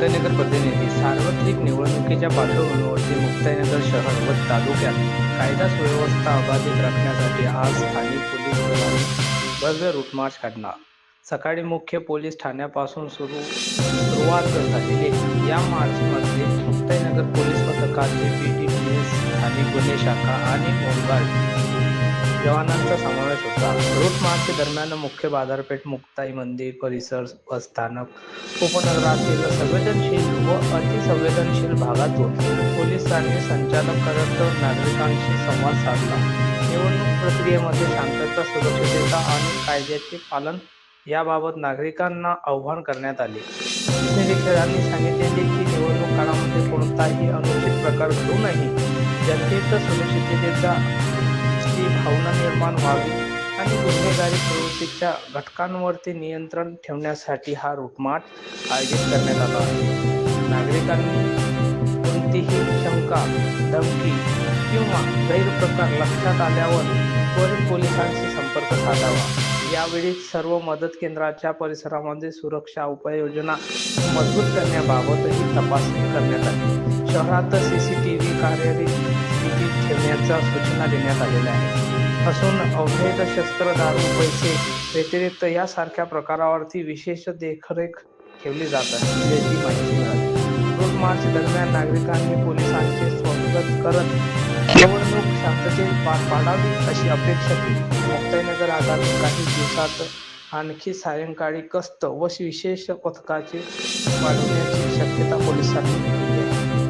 मुक्ताईनगर प्रतिनिधी सार्वत्रिक निवडणुकीच्या पार्श्वभूमीवरती मुक्ताईनगर शहर व तालुक्यात कायदा सुव्यवस्था अबाधित राखण्यासाठी आज स्थानिक पोलीस दलाने भव्य रूटमार्च काढणार सकाळी मुख्य पोलीस ठाण्यापासून सुरू सुरुवात झालेली या मार्चमध्ये मुक्ताईनगर पोलीस पथकाचे पी टी पी एस आणि गुन्हे शाखा आणि होमगार्ड जवानांचा समावेश होता. रूट मार्च दरम्यान मुख्य बाजारपेठ मुक्ताई मंदिर परिसर स्थानक उपनगरातील संवेदनशील व अतिसंवेदनशील भागातून पोलिसांनी संचालन करत नागरिकांशी संवाद साधला. निवडणूक प्रक्रियेमध्ये शांतता सुरक्षितता आणि कायद्याचे पालन याबाबत नागरिकांना आव्हान करण्यात आले. निरीक्षकांनी सांगितले की निवडणूक काळामध्ये कोणताही अनुचित प्रकार घडू नये. जनतेचा सुरक्षिततेचा भावना निर्माण व्हावी आणि गुन्हेगारी प्रवृत्तीच्या घटकांवरती नियंत्रण ठेवण्यासाठी हा रूटमार्च आयोजित करण्यात आला आहे. नागरिकांनी कोणतीही शंका धमकी किंवा गैरप्रकार लक्षात आल्यावर त्वरित पोलिसांशी संपर्क साधावा. यावेळी सर्व मदत केंद्राच्या परिसरामध्ये सुरक्षा उपाययोजना मजबूत करण्याबाबतही तपासणी करण्यात आली. शहरात सी सी टी व्ही कार्यरत स्थितीत ठेवण्याच्या सूचना देण्यात आलेल्या आहेत. असून अवैध शस्त्र दारू पैसे व्यतिरिक्त यासारख्या प्रकारावरती विशेष देखरेख ठेवली जात आहे याची माहिती मिळाली. रोड मार्च दरम्यान नागरिकांनी पोलिसांचे स्वागत करत निवडणूक शांततेत पार पाडावी अशी अपेक्षा केली. मुक्ताईनगर आगामी काही दिवसात आणखी सायंकाळी कस्त व विशेष पथकाचे वाढवण्याची शक्यता पोलिसांनी